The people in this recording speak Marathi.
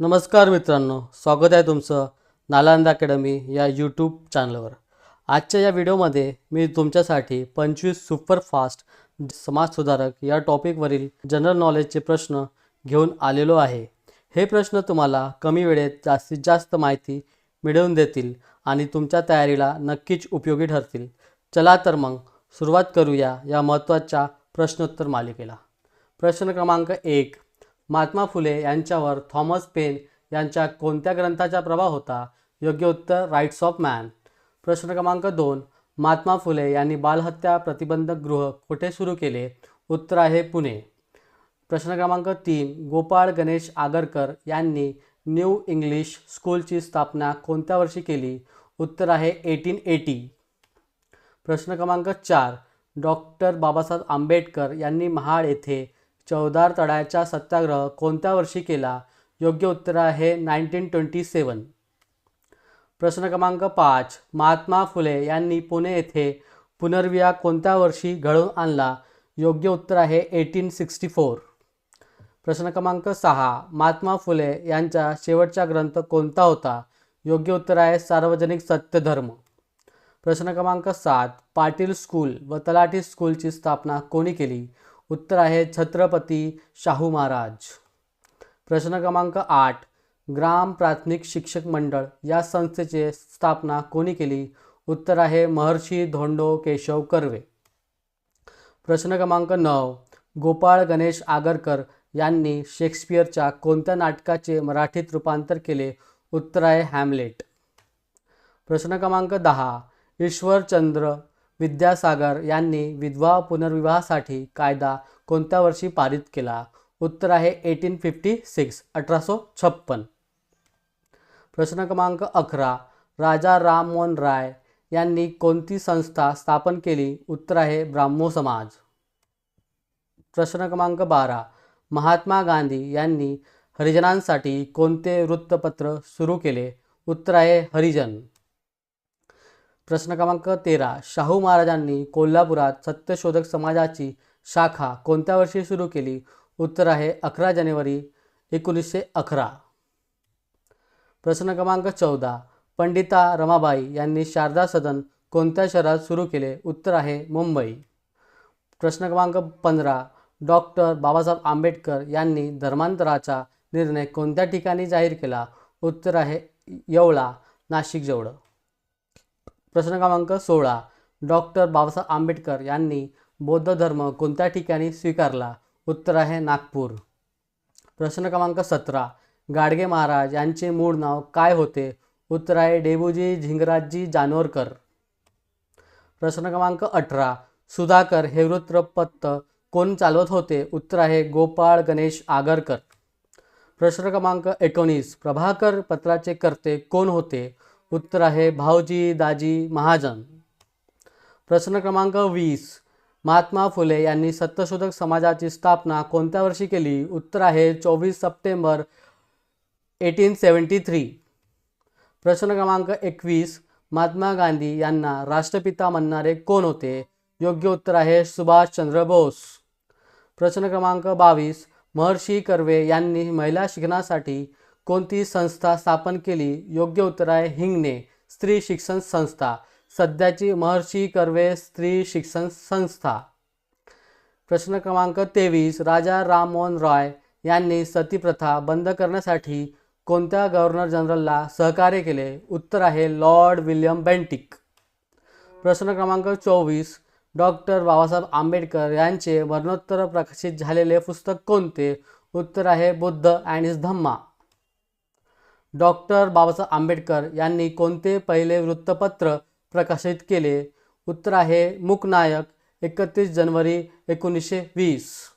नमस्कार मित्रांनो स्वागत आहे तुमचं नालंदा अकॅडमी या यूट्यूब चॅनलवर आजच्या या व्हिडिओमध्ये मी तुमच्यासाठी पंचवीस सुपरफास्ट समाजसुधारक या टॉपिकवरील जनरल नॉलेजचे प्रश्न घेऊन आलेलो आहे. हे प्रश्न तुम्हाला कमी वेळेत जास्तीत जास्त माहिती मिळवून देतील आणि तुमच्या तयारीला नक्कीच उपयोगी ठरतील. चला तर मग सुरुवात करूया या महत्त्वाच्या प्रश्नोत्तर मालिकेला. प्रश्न क्रमांक एक महात्मा फुले यांच्यावर थॉमस पेन यांच्या कोणत्या ग्रंथाचा प्रभाव होता? योग्य उत्तर राईट्स ऑफ मॅन प्रश्न क्रमांक दोन. महात्मा फुले यांनी बालहत्या प्रतिबंधक गृह कुठे सुरू केले? उत्तर आहे पुणे. प्रश्न क्रमांक तीन. गोपाळ गणेश आगरकर यांनी न्यू इंग्लिश स्कूलची स्थापना कोणत्या वर्षी केली? उत्तर आहे एटीन एटी. प्रश्न क्रमांक चार. डॉक्टर बाबासाहेब आंबेडकर यांनी महाड येथे चौदार तळ्याचा सत्याग्रह कोणत्या वर्षी केला? योग्य उत्तर आहे नाईन्टीन ट्वेंटी सेवन. प्रश्न क्रमांक पाच. महात्मा फुले यांनी पुणे येथे पुनर्विवाह कोणत्या वर्षी घडवून आणला? योग्य उत्तर आहे एटीन सिक्स्टी फोर. प्रश्न क्रमांक सहा. महात्मा फुले यांचा शेवटचा ग्रंथ कोणता होता? योग्य उत्तर आहे सार्वजनिक सत्यधर्म. प्रश्न क्रमांक सात. पाटील स्कूल व तलाठी स्कूलची स्थापना कोणी केली? उत्तर आहे छत्रपती शाहू महाराज. प्रश्न क्रमांक आठ ग्राम प्राथमिक शिक्षक मंडळ या संस्थेचे स्थापना कोणी केली? उत्तर आहे महर्षी धोंडो केशव कर्वे. प्रश्न क्रमांक नऊ गोपाळ गणेश आगरकर यांनी शेक्सपियरच्या कोणत्या नाटकाचे मराठीत रूपांतर केले? उत्तर आहे हॅमलेट. प्रश्न क्रमांक दहा ईश्वरचंद्र विद्यासागर यांनी विधवा पुनर्विवाहासाठी कायदा कोणत्या वर्षी पारित केला? उत्तर आहे एटीन फिफ्टी सिक्स अठराशे छप्पन. प्रश्न क्रमांक अकरा राजा राममोहन राय यांनी कोणती संस्था स्थापन केली? उत्तर आहे ब्राह्मो समाज. प्रश्न क्रमांक बारा महात्मा गांधी यांनी हरिजनांसाठी कोणते वृत्तपत्र सुरू केले? उत्तर आहे हरिजन. प्रश्न क्रमांक तेरा. शाहू महाराजांनी कोल्हापुरात सत्यशोधक समाजाची शाखा कोणत्या वर्षी सुरू केली? उत्तर आहे अकरा जानेवारी एकोणीसशे अकरा. प्रश्न क्रमांक चौदा. पंडिता रमाबाई यांनी शारदा सदन कोणत्या शहरात सुरू केले? उत्तर आहे मुंबई. प्रश्न क्रमांक पंधरा. डॉक्टर बाबासाहेब आंबेडकर यांनी धर्मांतराचा निर्णय कोणत्या ठिकाणी जाहीर केला? उत्तर आहे येवळा नाशिक जवळ. प्रश्न क्रमांक सोळा. डॉक्टर बाबासाहेब आंबेडकर यांनी बौद्ध धर्म कोणत्या ठिकाणी स्वीकारला? उत्तर आहे नागपूर. प्रश्न क्रमांक सतरा. गाडगे महाराज यांचे मूळ नाव काय होते? उत्तर आहे डेबूजी झिंगराजी जानोरकर. प्रश्न क्रमांक अठरा. सुधाकर हे वृत्तपत्र कोण चालवत होते? उत्तर आहे गोपाळ गणेश आगरकर. प्रश्न क्रमांक एकोणीस. प्रभाकर पत्राचे कर्ते कोण होते? उत्तर आहे भाऊजी दाजी महाजन. प्रश्न क्रमांक वीस. महात्मा फुले यांनी सत्यशोधक समाजाची स्थापना कोणत्या वर्षी केली? उत्तर आहे चोवीस सप्टेंबर एटीन सेवन्टी थ्री. प्रश्न क्रमांक एकवीस. महात्मा गांधी यांना राष्ट्रपिता म्हणणारे कोण होते? योग्य उत्तर आहे सुभाषचंद्र बोस. प्रश्न क्रमांक बावीस. महर्षी कर्वे यांनी महिला शिक्षणासाठी कोणती संस्था स्थापन केली योग्य उत्तर आहे हिंगणे स्त्री शिक्षण संस्था. सध्याची महर्षी कर्वे स्त्री शिक्षण संस्था. प्रश्न क्रमांक तेवीस राजा राममोहन रॉय यांनी सतीप्रथा बंद करण्यासाठी कोणत्या गव्हर्नर जनरलला सहकार्य केले? उत्तर आहे लॉर्ड विल्यम बेंटिक. प्रश्न क्रमांक चोवीस डॉक्टर बाबासाहेब आंबेडकर यांचे मरणोत्तर प्रकाशित झालेले पुस्तक कोणते? उत्तर आहे Buddha and his Dhamma. Doctor Babasaheb Ambedkar यांनी कोणते पहिले वृत्तपत्र प्रकाशित केले? उत्तर आहे मूकनायक एकतीस जानेवारी एकोणीसशे वीस.